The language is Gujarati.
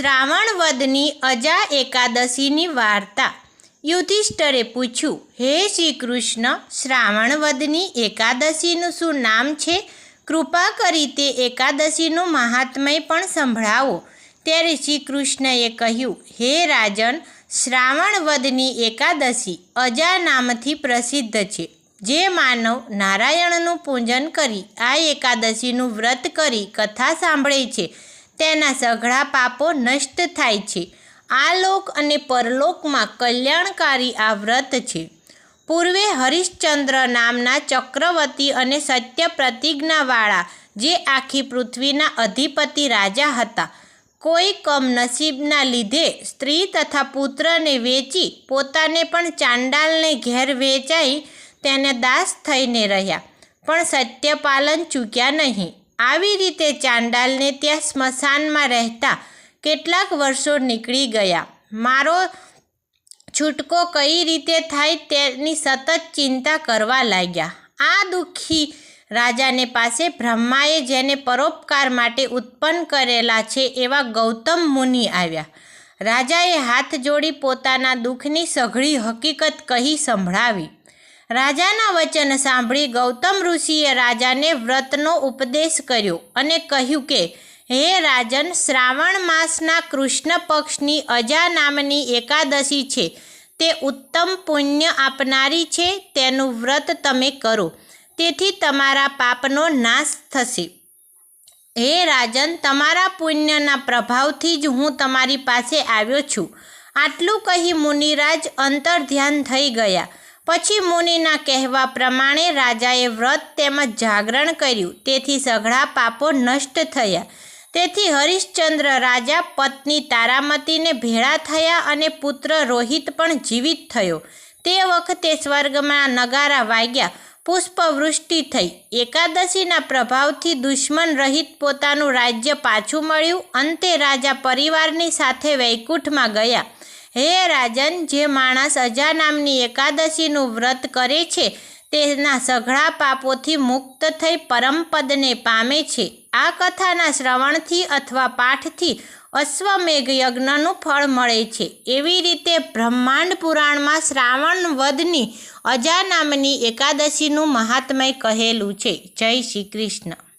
શ્રાવણ વદની અજા એકાદશીની વાર્તા. યુધિષ્ઠરે પૂછ્યું, હે શ્રી કૃષ્ણ શ્રાવણ વદની એકાદશીનું શું નામ છે? કૃપા કરી તે એકાદશીનું મહાત્મય પણ સંભળાવો. ત્યારે શ્રી કૃષ્ણએ કહ્યું, હે રાજન શ્રાવણ વદની એકાદશી અજા નામથી પ્રસિદ્ધ છે. જે માનવ નારાયણનું પૂજન કરી આ એકાદશીનું વ્રત કરી કથા સાંભળે છે. તેના સઘળા પાપો નષ્ટ થાય છે. આ લોક અને પરલોકમાં કલ્યાણકારી આ વ્રત છે. પૂર્વે હરિશ્ચંદ્ર નામના ચક્રવર્તી અને સત્ય પ્રતિજ્ઞાવાળા જે આખી પૃથ્વીના અધિપતિ રાજા હતા, કોઈ કમનસીબના લીધે સ્ત્રી તથા પુત્રને વેચી પોતાને પણ ચાંડાલને ઘેર વેચાઈ તેને દાસ થઈને રહ્યા, પણ સત્યપાલન ચૂક્યા નહીં. આવી રીતે ચાંડાલને ત્યાં સ્મશાનમાં રહેતા કેટલાક વર્ષો નીકળી ગયા. મારો છૂટકો કઈ રીતે થાય તેની સતત ચિંતા કરવા લાગ્યા. આ દુઃખી રાજાને પાસે બ્રહ્માએ જેને પરોપકાર માટે ઉત્પન્ન કરેલા છે એવા ગૌતમ મુનિ આવ્યા. રાજાએ હાથ જોડી પોતાના દુઃખની સઘળી હકીકત કહી સંભળાવી. રાજાના વચન સાંભળી ગૌતમ ઋષિએ રાજાને વ્રતનો ઉપદેશ કર્યો અને કહ્યું કે, હે રાજન, શ્રાવણ માસના કૃષ્ણ પક્ષની અજા નામની એકાદશી છે. તે ઉત્તમ પુણ્ય આપનારી છે. તેનું વ્રત તમે કરો. તેથી તમારા પાપનો નાશ થશે. હે રાજન, તમારા પુણ્યના પ્રભાવથી જ હું તમારી પાસે આવ્યો છું. આટલું કહી મુનિરાજ અંતર ધ્યાન થઈ ગયા. પછી મુનિના કહેવા પ્રમાણે રાજાએ વ્રત તેમજ જાગરણ કર્યું. તેથી સઘળા પાપો નષ્ટ થયા. તેથી હરિશ્ચંદ્ર રાજા પત્ની તારામતીને ભેળા થયા અને પુત્ર રોહિત પણ જીવિત થયો. તે વખતે સ્વર્ગમાં નગારા વાગ્યા. પુષ્પવૃષ્ટિ થઈ. એકાદશીના પ્રભાવથી દુશ્મન રહિત પોતાનું રાજ્ય પાછું મળ્યું. અંતે રાજા પરિવારની સાથે વૈકુંઠમાં ગયા. હે રાજન, જે માણસ અજા નામની એકાદશીનું વ્રત કરે છે, તેના સઘળા પાપોથી મુક્ત થઈ પરમપદને પામે છે. આ કથાના શ્રવણથી અથવા પાઠથી અશ્વમેઘ યજ્ઞનું ફળ મળે છે. એવી રીતે બ્રહ્માંડ પુરાણમાં શ્રાવણ વદની અજા નામની એકાદશીનું મહાત્મય કહેલું છે. જય શ્રી કૃષ્ણ.